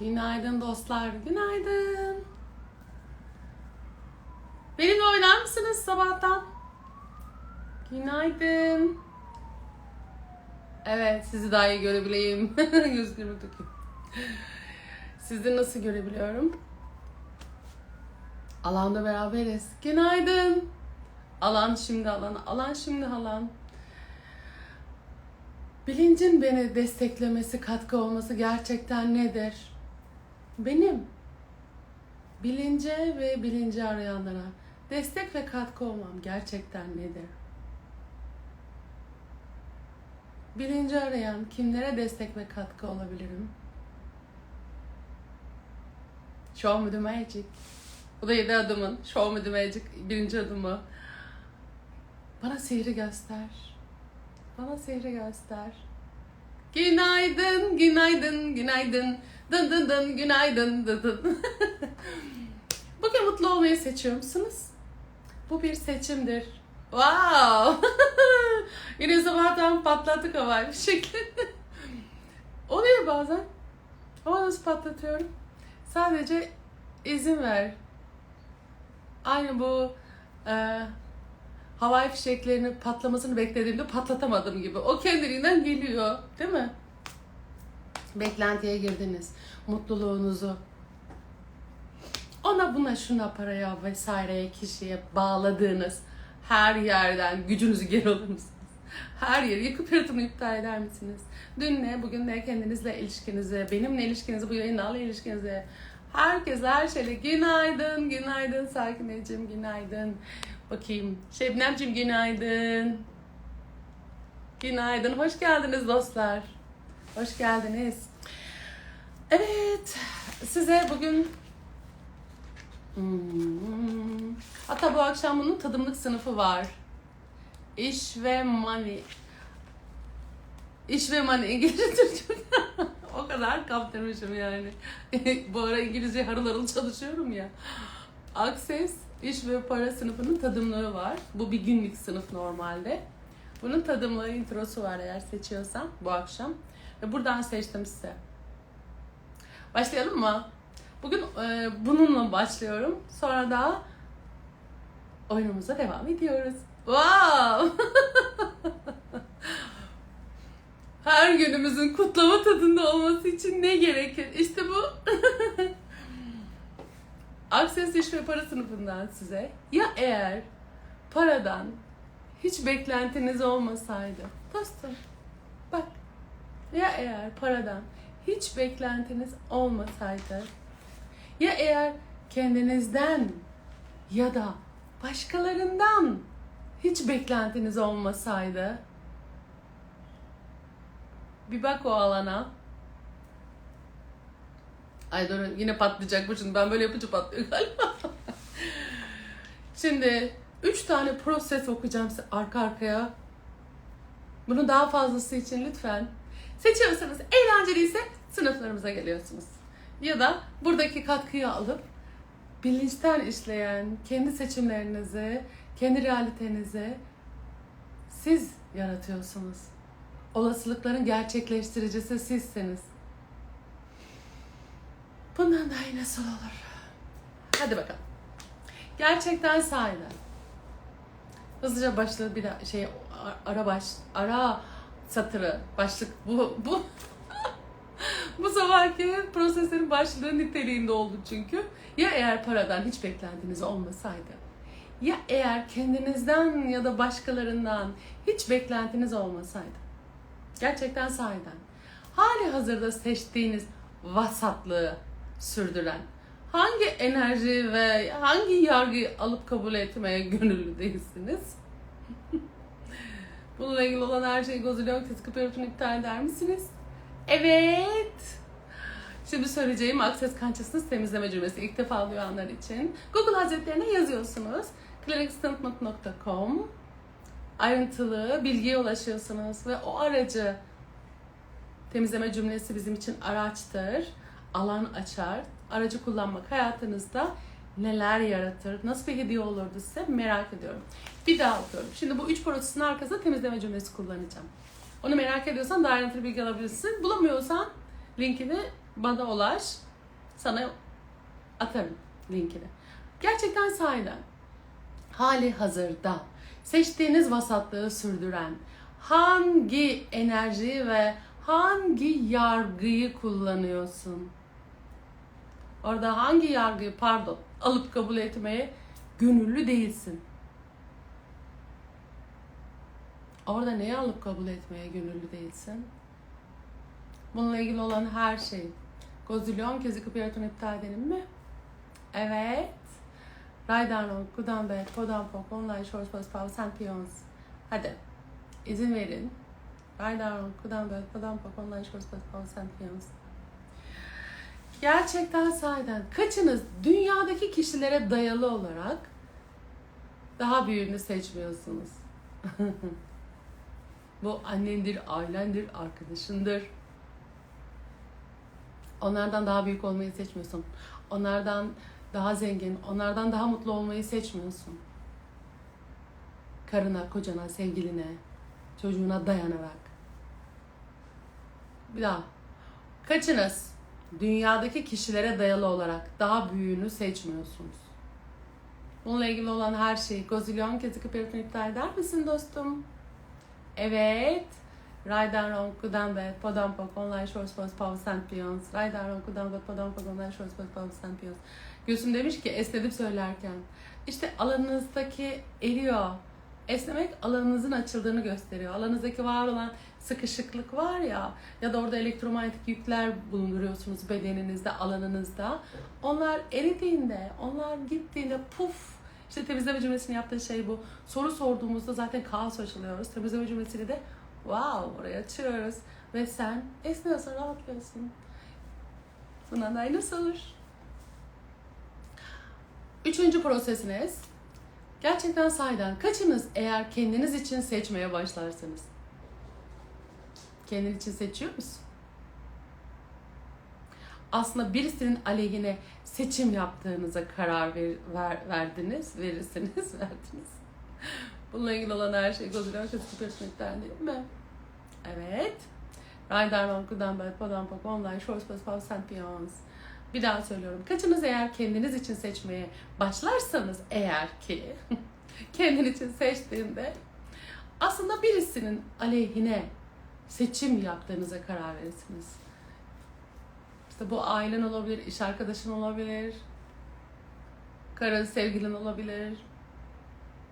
Günaydın dostlar, günaydın. Benimle oynar mısınız sabahtan? Günaydın. Evet, sizi daha iyi görebileyim. Gözlerimi takayım. Sizi nasıl görebiliyorum? Alanda beraberiz. Günaydın. Alan şimdi alan, alan şimdi alan. Bilincin beni desteklemesi, katkı olması gerçekten nedir? Benim bilince ve bilinci arayanlara destek ve katkı olmam gerçekten nedir? Bilinci arayan kimlere destek ve katkı olabilirim? Show me the magic. Bu da yedi adımın. Show me the magic birinci adımı. Bana sihri göster. Bana sihri göster. Günaydın, günaydın, günaydın. Dın dın dın, günaydın, dın dın. Bugün mutlu olmayı seçiyor musunuz? Bu bir seçimdir. Wow! Yine sabahtan patlattık havai bir şekilde. Oluyor bazen. Ama nasıl patlatıyorum? Sadece izin ver. Aynı bu havai fişeklerinin patlamasını beklediğimde patlatamadım gibi. O kendiliğinden geliyor. Değil mi? Beklentiye girdiniz. Mutluluğunuzu ona buna şuna paraya vesaireye kişiye bağladığınız her yerden gücünüzü geri alır mısınız? Her yeri yıkıp yaratımı iptal eder misiniz? Dün ne, bugün ne, kendinizle ilişkinizi, benimle ilişkinizi, bu yayınlarla ilişkinizi, herkes her şeyle günaydın, günaydın Sakineciğim, günaydın. Bakayım, Şebnemciğim günaydın. Günaydın, hoş geldiniz dostlar. Hoş geldiniz. Evet, size bugün Hmm. Hatta bu akşam bunun tadımlık sınıfı var. İş ve money. İş ve money İngilizce Türkçe. o kadar kaptırmışım yani. bu ara İngilizce harıl harıl çalışıyorum ya. Access iş ve para sınıfının tadımlığı var. Bu bir günlük sınıf normalde. Bunun tadımlığı introsu var eğer seçiyorsan bu akşam. Ve buradan seçtim size. Başlayalım mı? Bugün e, bununla başlıyorum. Sonra da oyunumuza devam ediyoruz. Wow! Her günümüzün kutlama tadında olması için ne gerekir? İşte bu. Akses iş ve para sınıfından size. Ya eğer paradan hiç beklentiniz olmasaydı. Dostum bak. Ya eğer paradan hiç beklentiniz olmasaydı ya eğer kendinizden ya da başkalarından hiç beklentiniz olmasaydı bir bak o alana. Ay dur yine patlayacak bu şimdi ben böyle yapınca patlıyor galiba. şimdi üç tane proses okuyacağım size arka arkaya. Bunun daha fazlası için lütfen seçiyorsanız eğlenceliyse sınıflarımıza geliyorsunuz ya da buradaki katkıyı alıp bilinçten işleyen kendi seçimlerinizi, kendi realitenizi siz yaratıyorsunuz. Olasılıkların gerçekleştiricisi sizsiniz. Bundan daha iyi nasıl olur? Hadi bakalım. Gerçekten sahiden. Hızlıca başlığı bir daha şey ara baş ara satırı başlık bu bu bu sabahki prosesin başlığı niteliğinde oldu çünkü. Ya eğer paradan hiç beklentiniz olmasaydı, ya eğer kendinizden ya da başkalarından hiç beklentiniz olmasaydı, gerçekten sahiden, hali hazırda seçtiğiniz vasatlığı sürdüren, hangi enerji ve hangi yargıyı alıp kabul etmeye gönüllü değilsiniz? Bununla ilgili olan her şeyi Gozilyon Tıskı Perut'unu iptal eder misiniz? Evet. Şimdi söyleyeceğim Access Consciousness temizleme cümlesi ilk defa duyanlar için. Google Hazretlerine yazıyorsunuz. clinicstatement.com ayrıntılı bilgiye ulaşıyorsunuz ve o aracı temizleme cümlesi bizim için araçtır. Alan açar. Aracı kullanmak hayatınızda neler yaratır, nasıl bir hediye olurdu size merak ediyorum. Bir daha okuyorum. Şimdi bu üç prosesin arkasında temizleme cümlesi kullanacağım. Onu merak ediyorsan daha ayrıntılı bilgi alabilirsin. Bulamıyorsan linkini bana ulaş. Sana atarım linkini. Gerçekten sahiden hali hazırda seçtiğiniz vasatlığı sürdüren hangi enerjiyi ve hangi yargıyı kullanıyorsun? Orada hangi yargıyı pardon alıp kabul etmeye gönüllü değilsin? Orada neyi alıp kabul etmeye gönüllü değilsin? Bununla ilgili olan her şey. Gozilyon kez yıkıp yaratan iptal edelim mi? Evet. Raydan Gudan Be, Podan Pok, Online Shorts Post Power Champions. Hadi. İzin verin. Raydan Gudan Be, Podan Pok, Online Shorts Post Power Champions. Gerçekten sahiden kaçınız dünyadaki kişilere dayalı olarak daha büyüğünü seçmiyorsunuz? Bu annendir, ailendir, arkadaşındır. Onlardan daha büyük olmayı seçmiyorsun. Onlardan daha zengin, onlardan daha mutlu olmayı seçmiyorsun. Karına, kocana, sevgiline, çocuğuna dayanarak. Bir daha. Kaçınız dünyadaki kişilere dayalı olarak daha büyüğünü seçmiyorsunuz? Bununla ilgili olan her şeyi gozilyon kez yıkıp yaratın iptal eder misin dostum? Evet. Raydan Ronku'dan ve Podampok Online Shorts Post Power Champions. Raydan Ronku'dan ve Podampok Online Shorts Post Power Champions. Gülsüm demiş ki esnedim söylerken. İşte alanınızdaki eriyor. Esnemek alanınızın açıldığını gösteriyor. Alanınızdaki var olan sıkışıklık var ya ya da orada elektromanyetik yükler bulunduruyorsunuz bedeninizde, alanınızda. Onlar eridiğinde, onlar gittiğinde puf işte temizleme cümlesini yaptığı şey bu. Soru sorduğumuzda zaten kaos açılıyoruz. Temizleme cümlesini de wow oraya açıyoruz. Ve sen esniyorsun, rahatlıyorsun. Bundan iyi nasıl olur? Üçüncü prosesiniz. Gerçekten sahiden kaçınız eğer kendiniz için seçmeye başlarsanız? Kendin için seçiyor musun? Aslında birisinin aleyhine seçim yaptığınıza karar ver, ver, verdiniz, verirsiniz, verdiniz. Bununla ilgili olan her şey Godzilla Kötü Personel'den değil mi? Evet. Raydan Ronku'dan böyle Podan Pok Online Shorts Post Power Champions. Bir daha söylüyorum. Kaçınız eğer kendiniz için seçmeye başlarsanız eğer ki kendin için seçtiğinde aslında birisinin aleyhine seçim yaptığınıza karar verirsiniz. İşte bu ailen olabilir, iş arkadaşın olabilir, karın, sevgilin olabilir.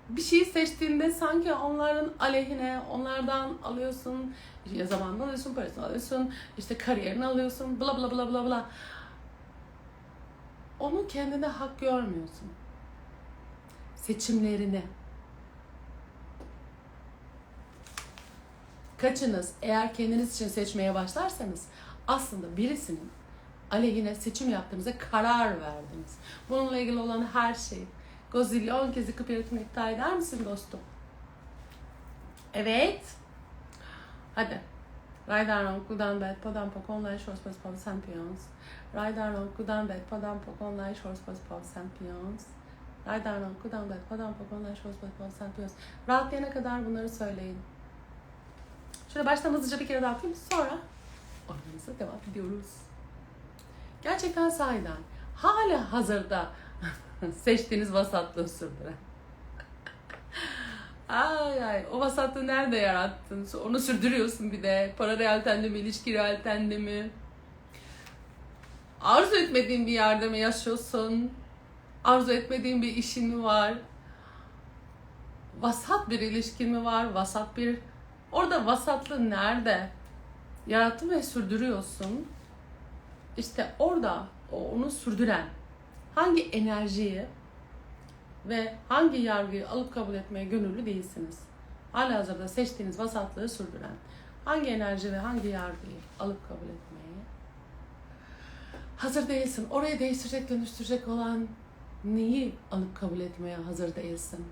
Bir şeyi seçtiğinde sanki onların aleyhine, onlardan alıyorsun, ya zamanını alıyorsun, parasını alıyorsun, işte kariyerini alıyorsun, bla bla bla bla bla. Onu kendine hak görmüyorsun. Seçimlerini. Kaçınız eğer kendiniz için seçmeye başlarsanız aslında birisinin aleyhine seçim yaptığınıza karar verdiniz. Bununla ilgili olan her şey. Gozilyon kez yıkıp yaratımı iptal eder misin dostum? Evet. Hadi. Raydan Ronku'dan Bet, Podam Pok Online Shorts Post Power Champions. Raydan Ronku'dan Bet, Podam Pok Online Shorts Post Power Champions. Raydan Ronku'dan Bet, Podam Pok Online Shorts Post Power Champions. Rahatlayana kadar bunları söyleyin. Şöyle baştan hızlıca bir kere daha yapayım. Sonra oyunumuza devam ediyoruz. Gerçekten sahiden hala hazırda seçtiğiniz vasatlığı sürdüren. ay ay o vasatlığı nerede yarattın? Onu sürdürüyorsun bir de. Para realitende mi, ilişki realitende mi? Arzu etmediğin bir yerde mi yaşıyorsun? Arzu etmediğin bir işin mi var? Vasat bir ilişkin mi var? Vasat bir... Orada vasatlığı nerede? Yarattın ve sürdürüyorsun. İşte orada onu sürdüren hangi enerjiyi ve hangi yargıyı alıp kabul etmeye gönüllü değilsiniz. Halihazırda seçtiğiniz vasatlığı sürdüren hangi enerji ve hangi yargıyı alıp kabul etmeye hazır değilsin. Orayı değiştirecek, dönüştürecek olan neyi alıp kabul etmeye hazır değilsin.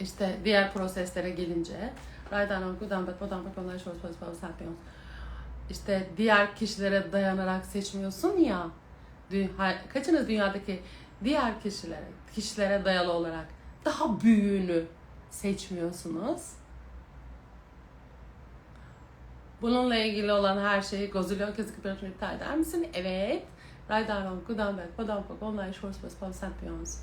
İşte diğer proseslere gelince Raydan Gudan Bet Bodan Bet Online Shorts Post Power Champions işte diğer kişilere dayanarak seçmiyorsun ya. Kaçınız dünyadaki diğer kişilere, kişilere dayalı olarak daha büyüğünü seçmiyorsunuz? Bununla ilgili olan her şeyi Gozilyon Kesik Piratını iptal eder misin? Evet. Raydaron, Gudanberg, Bodampok, Online Shorts, Paul Champions.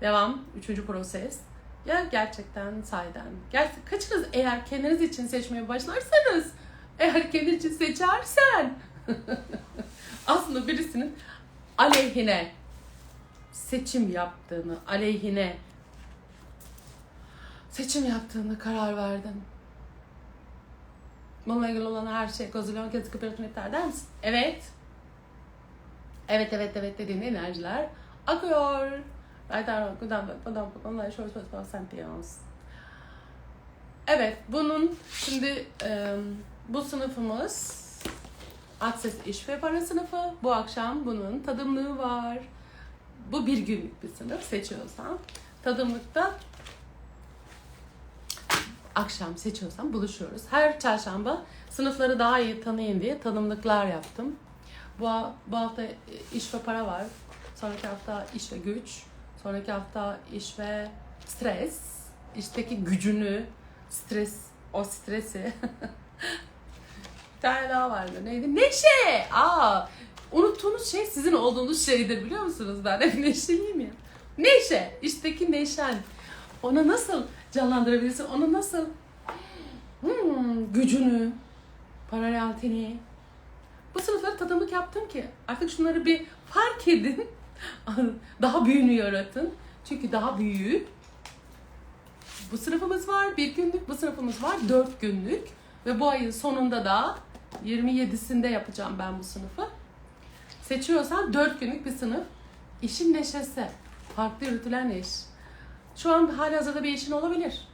Devam. Üçüncü proses. Ya gerçekten sahiden. Ger kaçınız eğer kendiniz için seçmeye başlarsanız, eğer kendin için seçersen, aslında birisinin aleyhine seçim yaptığını, aleyhine seçim yaptığını karar verdin. Bununla ilgili olan her şey Gozilyon Kesik Piratını iptal eder misin? Evet. Evet evet evet dediğin enerjiler akıyor. Evet bunun şimdi bu sınıfımız Akses İş ve Para sınıfı. Bu akşam bunun tadımlığı var. Bu bir günlük bir sınıf seçiyorsan. Tadımlıkta akşam seçiyorsan buluşuyoruz. Her çarşamba sınıfları daha iyi tanıyın diye tadımlıklar yaptım. Bu, bu hafta iş ve para var. Sonraki hafta iş ve güç. Sonraki hafta iş ve stres. İşteki gücünü, stres, o stresi. bir tane daha vardı. Neydi? Neşe! Aa, unuttuğunuz şey sizin olduğunuz şeydir biliyor musunuz? Ben hep neşeliyim ya. Neşe, işteki neşen. Ona nasıl canlandırabilirsin? Ona nasıl hmm, gücünü, paraleltini, bu sınıfları tadımlık yaptım ki artık şunları bir fark edin. Daha büyüğünü yaratın. Çünkü daha büyüğü. Bu sınıfımız var bir günlük, bu sınıfımız var dört günlük. Ve bu ayın sonunda da 27'sinde yapacağım ben bu sınıfı. Seçiyorsan dört günlük bir sınıf. İşin neşesi. Farklı yürütülen iş. Şu an hali hazırda bir işin olabilir.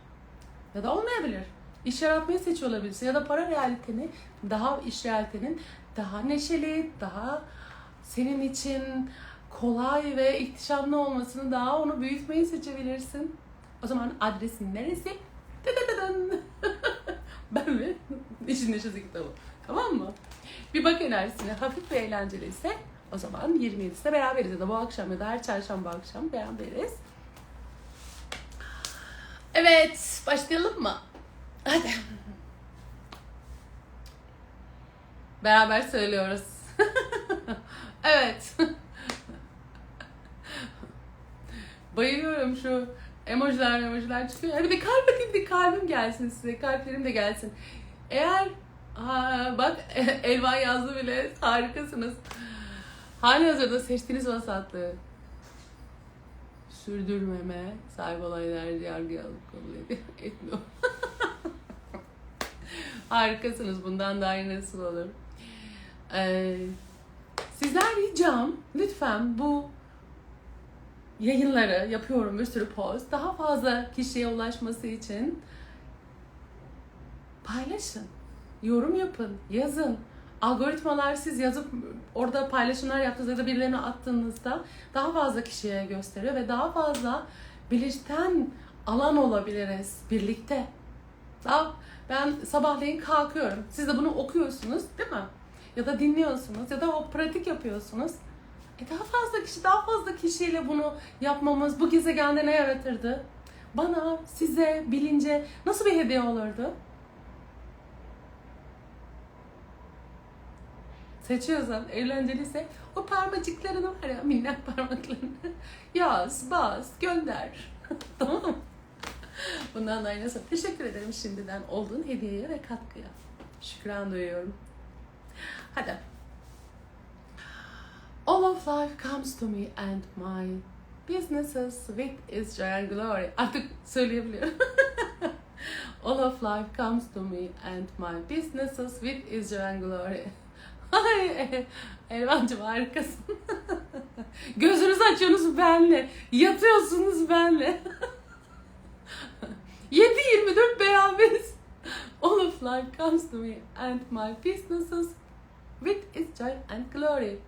Ya da olmayabilir. İş yaratmayı seçiyor olabilirsin. Ya da para realiteni, daha iş realitenin daha neşeli, daha senin için kolay ve ihtişamlı olmasını daha onu büyütmeyi seçebilirsin. O zaman adresin neresi? Ben ve işin neşesi kitabı. Tamam mı? Bir bak enerjisine hafif ve eğlenceli ise o zaman 27'sinde beraberiz ya da bu akşam ya da her çarşamba akşam beraberiz. Evet, başlayalım mı? Hadi. Beraber söylüyoruz. evet. Bayılıyorum şu emojiler emojiler çıkıyor. Hadi bir kalp bakayım bir kalbim gelsin size. Kalplerim de gelsin. Eğer ha, bak Elvan yazdı bile harikasınız. Hali hazırda seçtiğiniz vasatlığı sürdürmeme sahip olan enerji yargıya alıp kabul etmiyor. Harikasınız. Bundan daha iyi nasıl olur? Ee, sizden ricam lütfen bu yayınları yapıyorum bir sürü post. Daha fazla kişiye ulaşması için paylaşın. Yorum yapın. Yazın. Algoritmalar siz yazıp orada paylaşımlar yaptığınızda ya da birilerine attığınızda daha fazla kişiye gösteriyor ve daha fazla bilinçten alan olabiliriz birlikte. Daha ben sabahleyin kalkıyorum. Siz de bunu okuyorsunuz değil mi? Ya da dinliyorsunuz ya da o pratik yapıyorsunuz. E daha fazla kişi, daha fazla kişiyle bunu yapmamız bu gezegende ne yaratırdı? Bana, size, bilince nasıl bir hediye olurdu? Seçiyorsan eğlenceliyse o parmacıklarını var ya minnak parmaklarını yaz, bas, gönder. tamam? Bundan da aynısı. Teşekkür ederim şimdiden olduğun hediyeye ve katkıya. Şükran duyuyorum. Hadi. All of life comes to me and my businesses with and glory. Artık söyleyebiliyorum. All of life comes to me and my businesses with and glory. Ay Elvancım harikasın. Gözünüzü açıyorsunuz benle. Yatıyorsunuz benle. 7-24 beraberiz. All of life comes to me and my businesses with its joy and glory.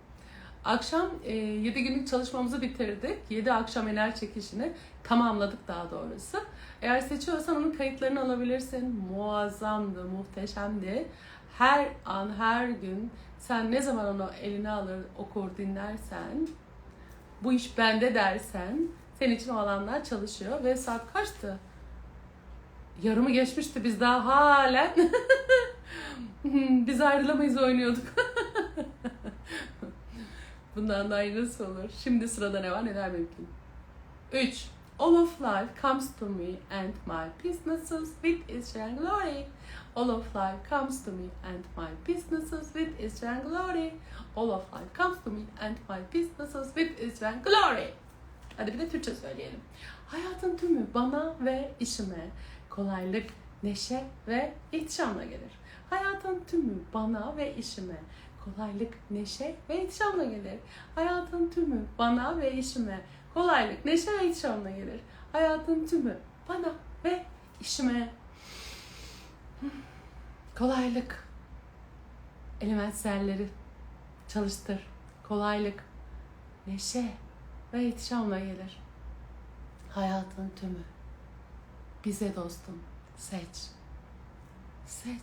Akşam e, 7 günlük çalışmamızı bitirdik. 7 akşam enerji çekişini tamamladık daha doğrusu. Eğer seçiyorsan onun kayıtlarını alabilirsin. Muazzamdı, muhteşemdi. Her an, her gün sen ne zaman onu eline alır, okur, dinlersen, bu iş bende dersen, senin için o alanlar çalışıyor ve saat kaçtı? Yarımı geçmişti biz daha halen Biz ayrılamayız oynuyorduk. Bundan daha iyi nasıl olur? Şimdi sırada ne var neler mümkün? 3. All of life comes to me and my businesses with its glory. All of life comes to me and my businesses with its glory. All of life comes to me and my businesses with its glory. Hadi bir de Türkçe söyleyelim. Hayatın tümü bana ve işime kolaylık, neşe ve ihtişamla gelir. Hayatın tümü bana ve işime kolaylık, neşe ve ihtişamla gelir. Hayatın tümü bana ve işime kolaylık, neşe ve ihtişamla gelir. Hayatın tümü bana ve işime kolaylık. Element zelleri çalıştır. Kolaylık, neşe ve ihtişamla gelir. Hayatın tümü. Bize dostum. Seç. Seç.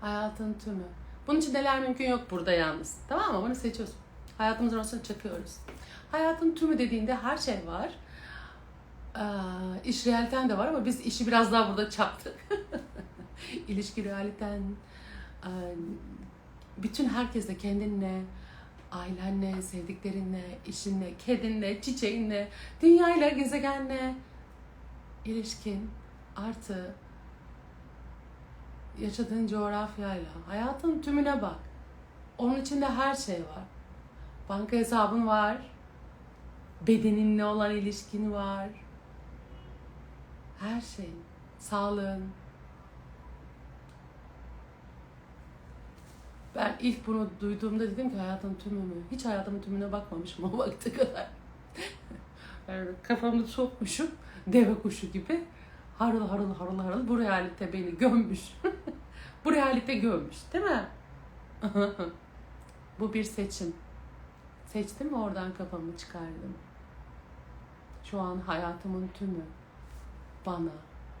Hayatın tümü. Bunun için neler mümkün yok burada yalnız. Tamam mı? Bunu seçiyorsun. Hayatımızın ortasına çakıyoruz. Hayatın tümü dediğinde her şey var. Ee, iş realiten de var ama biz işi biraz daha burada çaktık. İlişki realiten, bütün herkesle kendinle, ailenle, sevdiklerinle, işinle, kedinle, çiçeğinle, dünyayla, gezegenle ilişkin artı yaşadığın coğrafyayla hayatın tümüne bak. Onun içinde her şey var. Banka hesabın var. Bedeninle olan ilişkin var. Her şey. Sağlığın. Ben ilk bunu duyduğumda dedim ki hayatın tümü mü? Hiç hayatımın tümüne bakmamışım o vakte kadar. yani kafamı sokmuşum deve kuşu gibi. Harıl harıl harıl harıl bu realite beni gömmüş. bu realite gömmüş değil mi? bu bir seçim. Seçtim ve oradan kafamı çıkardım. Şu an hayatımın tümü bana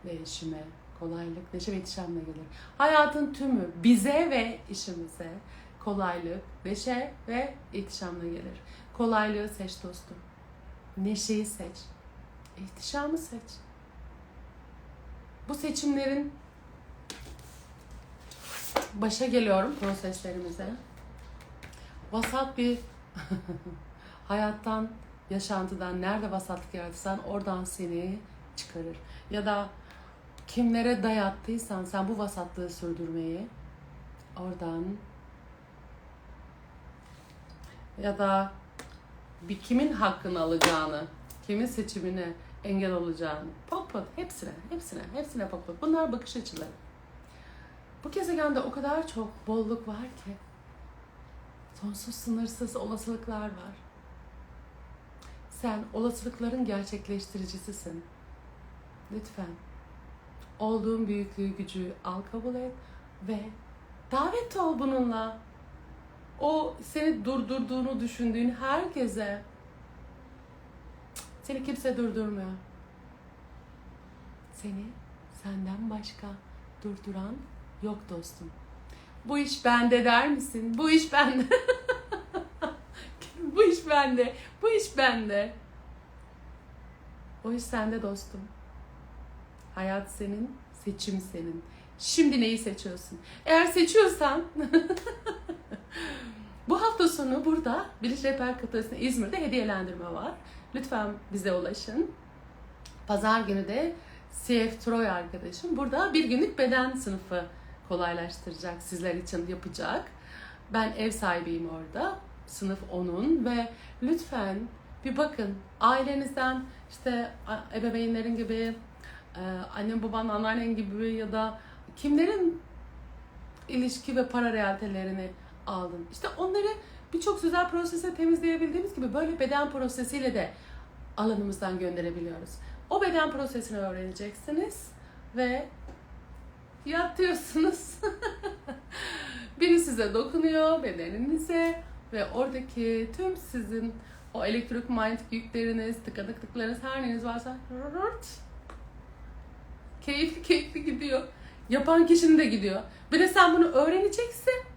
ve eşime kolaylık, neşe ve ihtişamla gelir. Hayatın tümü bize ve işimize kolaylık, neşe ve ihtişamla gelir. Kolaylığı seç dostum. Neşeyi seç. İhtişamı seç. Bu seçimlerin başa geliyorum proseslerimize. Vasat bir hayattan, yaşantıdan nerede vasatlık yaratırsan oradan seni çıkarır. Ya da kimlere dayattıysan sen bu vasatlığı sürdürmeyi oradan ya da bir kimin hakkını alacağını, kimin seçimine engel olacağını. Pop pop hepsine, hepsine, hepsine pop pop. Bunlar bakış açıları. Bu gezegende o kadar çok bolluk var ki. Sonsuz sınırsız olasılıklar var. Sen olasılıkların gerçekleştiricisisin. Lütfen olduğun büyüklüğü, gücü al kabul et ve davet ol bununla. O seni durdurduğunu düşündüğün herkese seni kimse durdurmuyor. Seni senden başka durduran yok dostum. Bu iş bende der misin? Bu iş bende. bu iş bende. Bu iş bende. O iş sende dostum. Hayat senin, seçim senin. Şimdi neyi seçiyorsun? Eğer seçiyorsan bu hafta sonu burada Biliş Rehber Katalisi'nde İzmir'de hediyelendirme var. Lütfen bize ulaşın. Pazar günü de CF Troy arkadaşım burada bir günlük beden sınıfı kolaylaştıracak, sizler için yapacak. Ben ev sahibiyim orada. Sınıf onun ve lütfen bir bakın ailenizden işte ebeveynlerin gibi e, annem baban anneannen gibi ya da kimlerin ilişki ve para realitelerini aldın. İşte onları birçok sözel prosese temizleyebildiğimiz gibi böyle beden prosesiyle de alanımızdan gönderebiliyoruz. O beden prosesini öğreneceksiniz ve yatıyorsunuz. Biri size dokunuyor bedeninize ve oradaki tüm sizin o elektrik manyetik yükleriniz, tıkanıklıklarınız her neyiniz varsa rırt, keyifli keyifli gidiyor. Yapan kişinin de gidiyor. Bir de sen bunu öğreneceksin.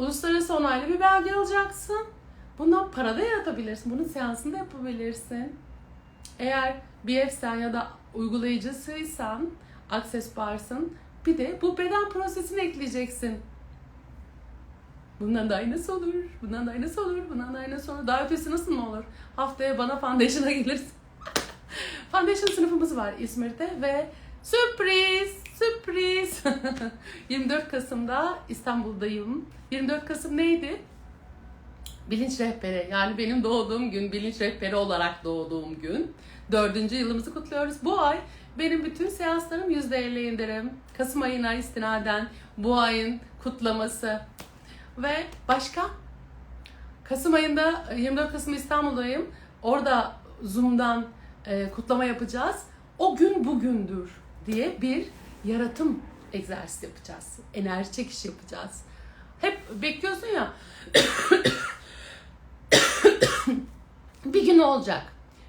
Uluslararası onaylı bir belge alacaksın. Bundan para da yaratabilirsin. Bunun seansını da yapabilirsin. Eğer BF'sen ya da uygulayıcısıysan, Access Bars'ın Bir de bu beden prosesini ekleyeceksin. Bundan daha iyi nasıl olur? Bundan daha iyi nasıl olur? Bundan daha iyi nasıl olur? Daha ötesi nasıl mı olur? Haftaya bana foundation'a gelirsin. Foundation sınıfımız var İzmir'de ve sürpriz, sürpriz. 24 Kasım'da İstanbul'dayım. 24 Kasım neydi? Bilinç rehberi. Yani benim doğduğum gün, bilinç rehberi olarak doğduğum gün. Dördüncü yılımızı kutluyoruz. Bu ay benim bütün seanslarım %50 indirim. Kasım ayına istinaden bu ayın kutlaması. Ve başka? Kasım ayında 24 Kasım İstanbul'dayım. Orada Zoom'dan e, kutlama yapacağız. O gün bugündür diye bir yaratım egzersizi yapacağız. Enerji çekişi yapacağız. Hep bekliyorsun ya. bir gün olacak.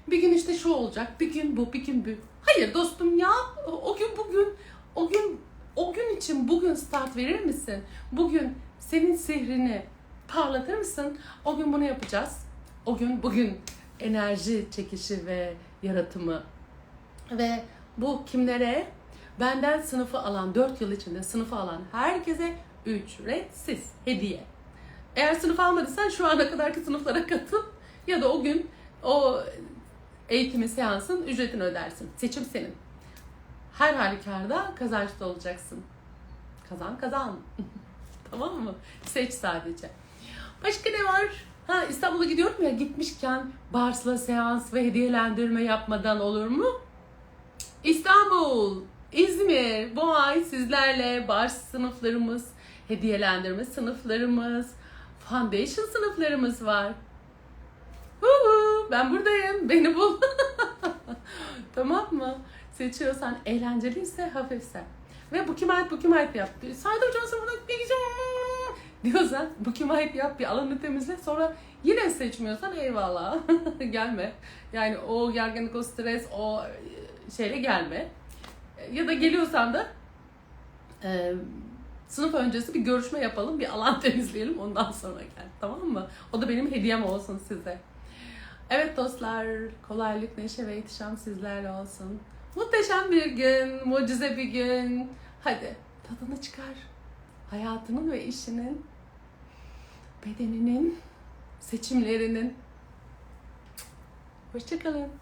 Bir gün işte şu olacak. Bir gün bu, bir gün bu. Hayır dostum ya. O gün bugün, o gün o gün için bugün start verir misin? Bugün senin sihrini parlatır mısın? O gün bunu yapacağız. O gün bugün enerji çekişi ve yaratımı ve bu kimlere? Benden sınıfı alan, 4 yıl içinde sınıfı alan herkese ücretsiz hediye. Eğer sınıf almadıysan şu ana kadarki sınıflara katıl ya da o gün o eğitimi seansın ücretini ödersin. Seçim senin. Her halükarda kazançlı olacaksın. Kazan kazan. tamam mı? Seç sadece. Başka ne var? Ha İstanbul'a gidiyorum ya gitmişken Bars'la seans ve hediyelendirme yapmadan olur mu? İstanbul, İzmir bu ay sizlerle Bars sınıflarımız, hediyelendirme sınıflarımız, foundation sınıflarımız var. Huhu, ben buradayım. Beni bul. tamam mı? Seçiyorsan eğlenceliyse hafifse. Ve bu kime ait bu kime ait yap. Sayda hocam sana bunu güzel diyorsan bu kime ait yap bir alanı temizle. Sonra yine seçmiyorsan eyvallah. Gelme. Yani o gerginlik, o stres, o şeyle gelme. Ya da geliyorsan da e, sınıf öncesi bir görüşme yapalım, bir alan temizleyelim ondan sonra gel. Tamam mı? O da benim hediyem olsun size. Evet dostlar, kolaylık, neşe ve ihtişam sizlerle olsun. Muhteşem bir gün, mucize bir gün. Hadi tadını çıkar. Hayatının ve işinin, bedeninin, seçimlerinin. Hoşçakalın.